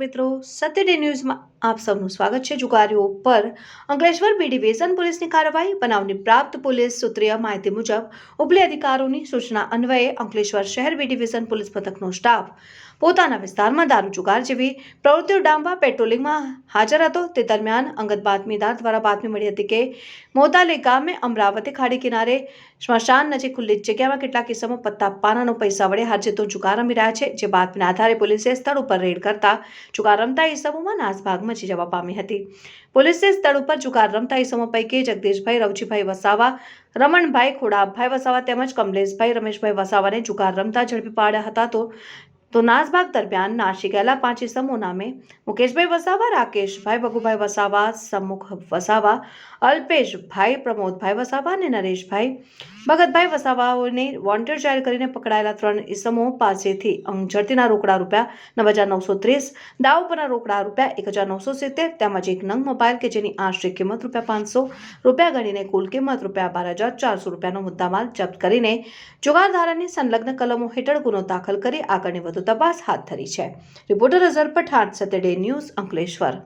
મિત્રો સત્ય ડે ન્યૂઝમાં આપ સૌનું સ્વાગત છે જુગારીઓ પર. અંકલેશ્વર બી ડિવિઝન પોલીસની કાર્યવાહી બનાવની પ્રાપ્ત પોલીસ સૂત્રીય માહિતી મુજબ, ઉપલે અધિકારોની સૂચના અન્વયે અંકલેશ્વર શહેર બી ડિવિઝન પોલીસ મથકનો સ્ટાફ પોતાના વિસ્તારમાં દારૂ જુગાર જેવી પ્રવૃત્તિઓ ડામવા પેટ્રોલિંગમાં હાજર હતો. તે દરમિયાન અંગત બાતમીદાર દ્વારા બાતમી મળી હતી કે, મોતાલી ગામે અમરાવતી ખાડી કિનારે સ્મશાન નજીક ખુલ્લી જગ્યામાં કેટલાક કિસ્સામાં પત્તા પાનાનો પૈસા વડે હાજતો જુગાર રમી રહ્યા છે. જે બાતમીના આધારે પોલીસે સ્થળ ઉપર રેડ કરતા જુગાર રમતા ઈસમોમાં નાસભાગ મચી જવા પામી હતી. પોલીસે સ્થળ ઉપર જુગાર રમતા ઈસમો પૈકી જગદીશભાઈ, રવજીભાઈ વસાવા, રમણભાઈ ખોડાભાઈ વસાવા તેમજ કમલેશભાઈ, રમેશભાઈ વસાવાને જુગાર રમતા ઝડપી પાડ્યા હતા તો તો નાસભાગ દરમિયાન નાસી ગયેલા પાંચ ઇસમો નામે મુકેશભાઈ વસાવા, રાકેશભાઈ ભગુભાઈ વસાવા સમુખ વસાવા, અલ્પેશભાઈ, પ્રમોદભાઈ વસાવા અને નરેશભાઈ ભગતભાઈ વસાવાઓને વોન્ટેડ જાહેર કરીને પકડાયેલા ત્રણ ઇસમો પાસેથી અંગઝડતીના રોકડા રૂપિયા નવ હજાર નવસો ત્રીસ, દાવ પરના રોકડા રૂપિયા એક હજાર નવસો સિત્તેર, તેમજ એક નંગ મોબાઈલ કે જેની આશરે કિંમત રૂપિયા પાંચસો રૂપિયા ગણીને કુલ કિંમત રૂપિયા બાર હજાર ચારસો રૂપિયાનો મુદ્દામાલ જપ્ત કરીને જુગારધારાની સંલગ્ન કલમો હેઠળ ગુનો દાખલ કરી આગળની વધુ તપાસ હાથ ધરી છે. રિપોર્ટર અઝર પઠાણ સતેડે ન્યૂઝ અંકલેશ્વર.